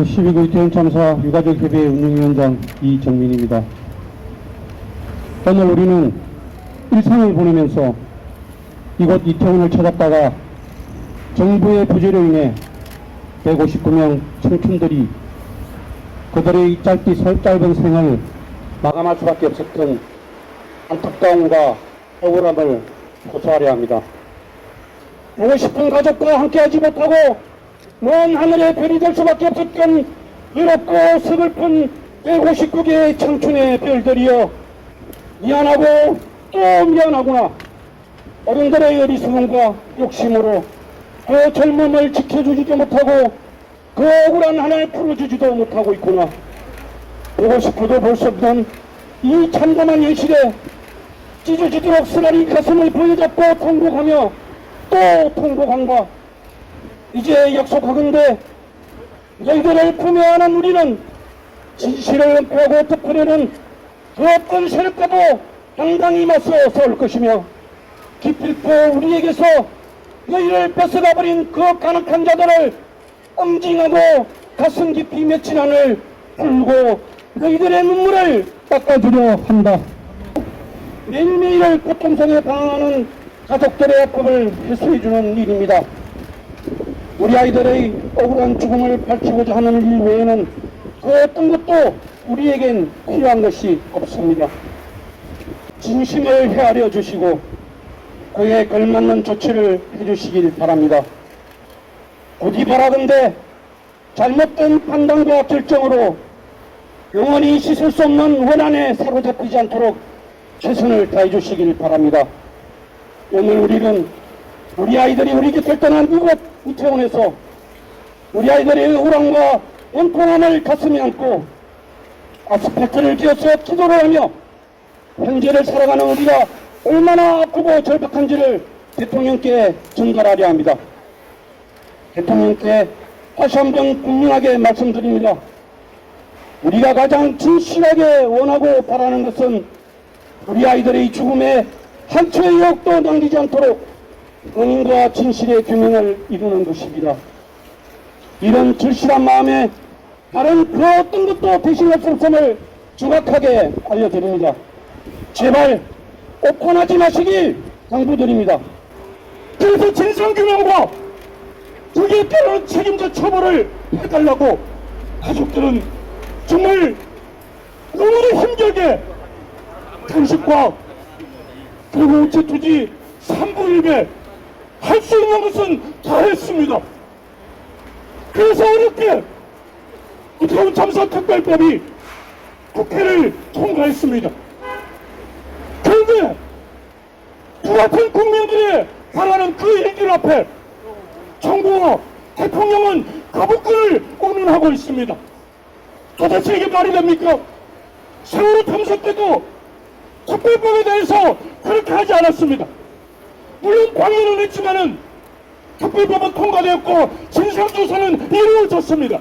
12구 이태원 참사 유가족 협의회 운영위원장 이정민입니다. 오늘 우리는 일상을 보내면서 이곳 이태원을 찾았다가 정부의 부재로 인해 159명 청춘들이 그들의 짧기 짧은 생을 마감할 수밖에 없었던 안타까움과 억울함을 호소하려 합니다. 보고 싶은 가족과 함께하지 못하고 먼 하늘의 별이 될 수밖에 없었던 외롭고 서글픈 159개의 청춘의 별들이여 미안하고 또 미안하구나. 어른들의 어리석음과 욕심으로 그 젊음을 지켜주지도 못하고 그 억울한 하나를 풀어주지도 못하고 있구나. 보고 싶어도 볼 수 없는 이 참담한 현실에 찢어지도록 쓰라린 가슴을 부여잡고 통곡하며 또 통곡한다 이제 약속하건대 너희들을 품에 안은 우리는 진실을 은폐하고 덮으려는 그 어떤 세력과도 당당히 맞서 싸울 것이며 기필코 우리에게서 너희를 뺏어가버린 그 간악한 자들을 응징하고 가슴 깊이 맺힌 안을 풀고 너희들의 눈물을 닦아주려 한다. 매일매일 고통성에 방황하는 가족들의 아픔을 해소해주는 일입니다. 우리 아이들의 억울한 죽음을 밝히고자 하는 일 외에는 그 어떤 것도 우리에겐 필요한 것이 없습니다. 진심을 헤아려 주시고 그에 걸맞는 조치를 해주시길 바랍니다. 곧이 바라건대 잘못된 판단과 결정으로 영원히 씻을 수 없는 원한에 사로잡히지 않도록 최선을 다해 주시길 바랍니다. 오늘 우리는 우리 아이들이 우리 곁을 떠난 이곳 이태원에서 우리 아이들의 우랑과 원통함을 가슴에 안고 아스팔트를 기어서 기도를 하며 현재를 살아가는 우리가 얼마나 아프고 절박한지를 대통령께 전달하려 합니다. 대통령께 다시 한 번 분명하게 말씀드립니다. 우리가 가장 진실하게 원하고 바라는 것은 우리 아이들의 죽음에 한 초의 역도 남기지 않도록 은인과 진실의 규명을 이루는 것입니다. 이런 절실한 마음에 다른 그 어떤 것도 대신할 수 없음을 정확하게 알려드립니다. 제발 오판하지 마시길 당부드립니다. 그래서 진상규명과 그에 따른 책임자 처벌을 해달라고 가족들은 정말 너무나 힘들게 당신과 그리고 우체투지 3부 1배 할 수 있는 것은 다 했습니다. 그래서 어렵게 이태원 참사 특별법이 국회를 통과했습니다. 그런데 그 같은 국민들이 바라는 그 일들 앞에 정부와 대통령은 거부권을 운운하고 있습니다. 도대체 이게 말이 됩니까? 세월호 탐사 때도 특별법에 대해서 그렇게 하지 않았습니다. 물론 광해는 했지만은 특별법은 통과되었고 진상조사는 이루어졌습니다.